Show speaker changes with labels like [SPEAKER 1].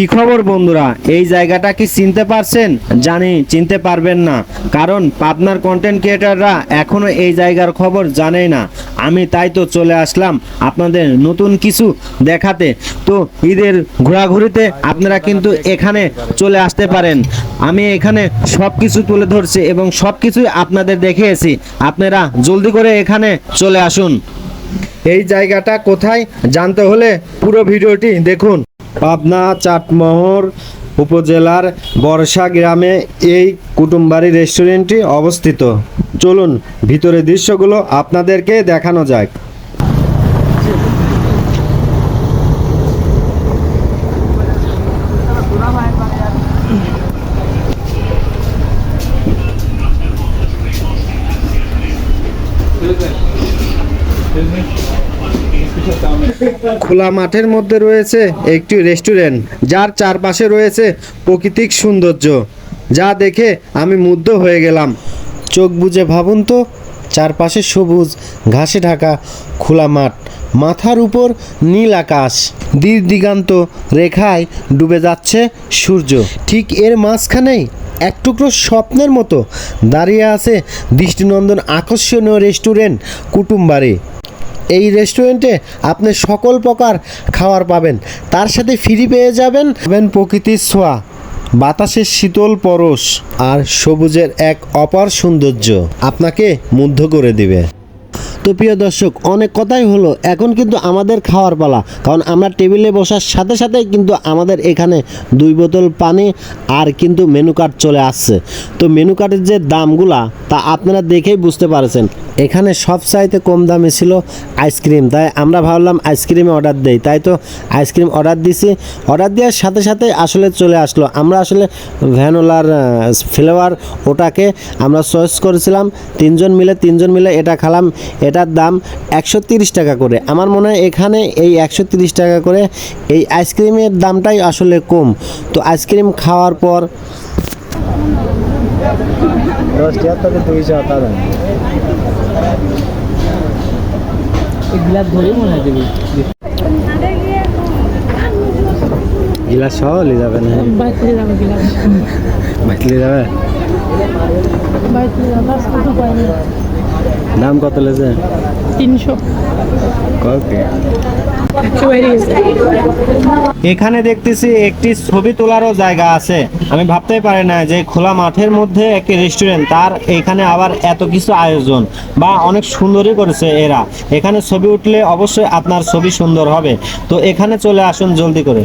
[SPEAKER 1] কি খবর বন্ধুরা? এই জায়গাটা কি চিনতে পারছেন? জানি, চিনতে পারবেন না। কারণ পাবনার কন্টেন্ট ক্রিয়েটাররা এখনও এই জায়গার খবর জানেই না। আমি তাই তো চলে আসলাম আপনাদের নতুন কিছু দেখাতে। তো ঈদের ঘোরাঘুরিতে আপনারা কিন্তু এখানে চলে আসতে পারেন। আমি এখানে সব কিছু তুলে ধরছি এবং সব কিছুই আপনাদের দেখিয়েছি। আপনারা জলদি করে এখানে চলে আসুন। এই জায়গাটা কোথায়? জানতে হলে পুরো ভিডিওটি দেখুন। পাবনা, চাটমোহর উপজেলার বর্ষা গ্রামে এই কুটুমবাড়ি রেস্টুরেন্টটি অবস্থিত। চলুন, ভিতরে দৃশ্যগুলো আপনাদেরকে দেখানো যাক। খোলা মাঠের মধ্যে রয়েছে একটি রেস্টুরেন্ট, যার চারপাশে রয়েছে প্রাকৃতিক সৌন্দর্য, যা দেখে আমি মুগ্ধ হয়ে গেলাম। চোখ বুজে ভাবুন তো, চারপাশে সবুজ, ঘাসে ঢাকা, খোলা মাঠ, মাথার উপর নীল আকাশ। দীর দিগান্ত রেখায় ডুবে যাচ্ছে সূর্য। ঠিক এর মাঝখানেই এক টুকরো স্বপ্নের মতো দাঁড়িয়ে আছে দৃষ্টিনন্দন আকর্ষণীয় রেস্টুরেন্ট কুটুমবাড়ি। এই রেস্টুরেন্টে আপনি সকল প্রকার খাবার পাবেন। তার সাথে ফ্রি পেয়ে যাবেন প্রকৃতির ছোঁয়া, বাতাসের শীতল পরশ আর সবুজের এক অপার সৌন্দর্য আপনাকে মুগ্ধ করে দিবে। তো প্রিয় দর্শক, অনেক কথাই হলো, এখন কিন্তু আমাদের খাওয়ার পালা। কারণ আমরা টেবিলে বসার সাথে সাথেই কিন্তু আমাদের এখানে দুই বোতল পানি আর কিন্তু মেনু কার্ড চলে আসছে। তো মেনু কার্ডের যে দামগুলা, তা আপনারা দেখেই বুঝতে পারছেন। এখানে সব চাইতে কম দামে ছিল আইসক্রিম। তাই আমরা ভাবলাম আইসক্রিমে অর্ডার দেই। তাই তো আইসক্রিম অর্ডার দিছি। অর্ডার দেওয়ার সাথে সাথে আসলে চলে আসলো। আমরা আসলে ভ্যানোলার ফ্লেভার ওটাকে আমরা চয়েস করেছিলাম। তিনজন মিলে তিনজন মিলে এটা খেলাম। এটার দাম একশো টাকা করে। আমার মনে হয় এখানে এই একশো টাকা করে এই আইসক্রিমের দামটাই আসলে কম। তো আইসক্রিম খাওয়ার পর দশ তিয়াত্তর দুইশো
[SPEAKER 2] গ্লাস ধরেই মনে হয় দেবী।
[SPEAKER 1] গিলাস সহ লি যাবে না?
[SPEAKER 2] বাইরে যাবে গ্লাস
[SPEAKER 1] বাইকলি যাবে?
[SPEAKER 2] বাইরে যাবে কত পাইনি
[SPEAKER 1] দাম কত লেছে
[SPEAKER 2] তিনশো। গেছে
[SPEAKER 1] এখানে দেখতেছি একটি ছবি তোলারও জায়গা আছে। আমি ভাবতেই পারি না যে খোলা মাঠের মধ্যে একটি রেস্টুরেন্ট তার এখানে আবার এত কিছু আয়োজন বা অনেক সুন্দরই করেছে এরা। এখানে ছবি উঠলে অবশ্যই আপনার ছবি সুন্দর হবে। তো এখানে চলে আসুন জলদি করে।